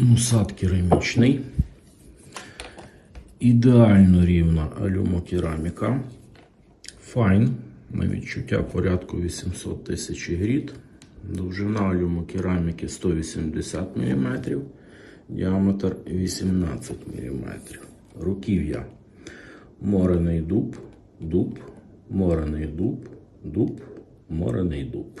Мусат керамічний. Ідеально рівна алюмокераміка. Файн. На відчуття порядку 800 тисяч гріт. Довжина алюмокераміки 180 мм. Діаметр 18 мм. Руків'я. Морений дуб, дуб, морений дуб, дуб, морений дуб.